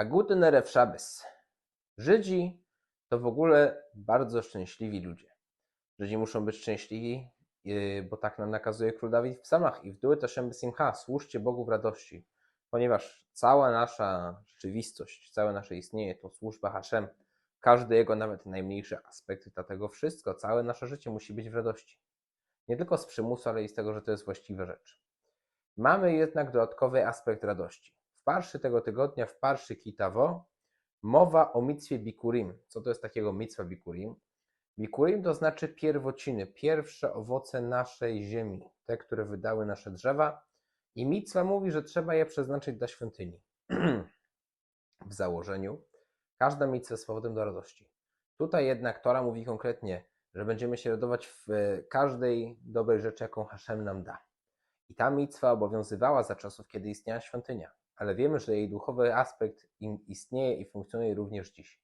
A guten Erev Shabbos. Żydzi to w ogóle bardzo szczęśliwi ludzie. Żydzi muszą być szczęśliwi, yy, bo tak nam nakazuje król Dawid w psalmach. I w duet Hashem Besimcha, służcie Bogu w radości. Ponieważ cała nasza rzeczywistość, całe nasze istnienie to służba Hashem. Każdy jego, nawet najmniejszy aspekt, dlatego wszystko, całe nasze życie musi być w radości. Nie tylko z przymusu, ale i z tego, że to jest właściwa rzecz. Mamy jednak dodatkowy aspekt radości. W parszy tego tygodnia, w parszy Kitawo, mowa o mitwie Bikurim. Co to jest takiego mitwa Bikurim? Bikurim to znaczy pierwociny, pierwsze owoce naszej ziemi, te, które wydały nasze drzewa. I mitwa mówi, że trzeba je przeznaczyć dla świątyni. w założeniu każda mitwa jest powodem do radości. Tutaj jednak Tora mówi konkretnie, że będziemy się radować w każdej dobrej rzeczy, jaką Hashem nam da. I ta mitwa obowiązywała za czasów, kiedy istniała świątynia, ale wiemy, że jej duchowy aspekt istnieje i funkcjonuje również dziś.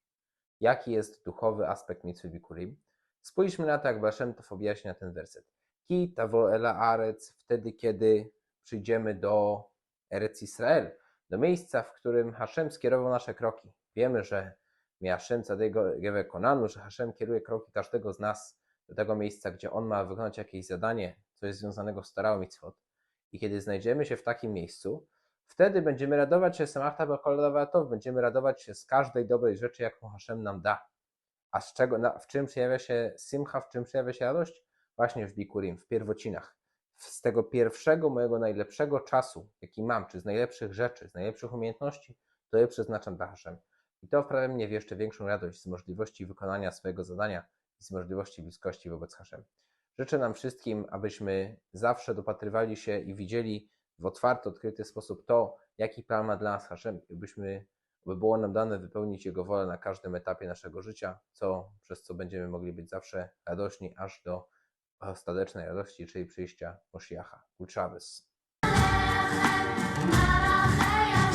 Jaki jest duchowy aspekt mitwy Bikurim? Spójrzmy na to, jak to objaśnia ten werset. Ki tavo ela arec, wtedy, kiedy przyjdziemy do Erec Israel, do miejsca, w którym Hashem skierował nasze kroki. Wiemy, że Hashem Tzadego Gewe Konanu, że Hashem kieruje kroki każdego z nas do tego miejsca, gdzie on ma wykonać jakieś zadanie, co jest związanego z Torah Mitzvot. I kiedy znajdziemy się w takim miejscu, wtedy będziemy radować się Samachta Bekoladavatov, będziemy radować się z każdej dobrej rzeczy, jaką Hashem nam da. A z czego, na, w czym przejawia się simcha, w czym przejawia się radość? Właśnie w Bikurim, w pierwocinach. Z tego pierwszego mojego najlepszego czasu, jaki mam, czy z najlepszych rzeczy, z najlepszych umiejętności, to je przeznaczam dla Hashem. I to wprawia mnie w jeszcze większą radość z możliwości wykonania swojego zadania i z możliwości bliskości wobec Hashem. Życzę nam wszystkim, abyśmy zawsze dopatrywali się i widzieli w otwarty, odkryty sposób to, jaki plan ma dla nas Hashem, byśmy, by było nam dane wypełnić Jego wolę na każdym etapie naszego życia, co, przez co będziemy mogli być zawsze radośni, aż do ostatecznej radości, czyli przyjścia Moshiacha. Kul Shabbos. Malachai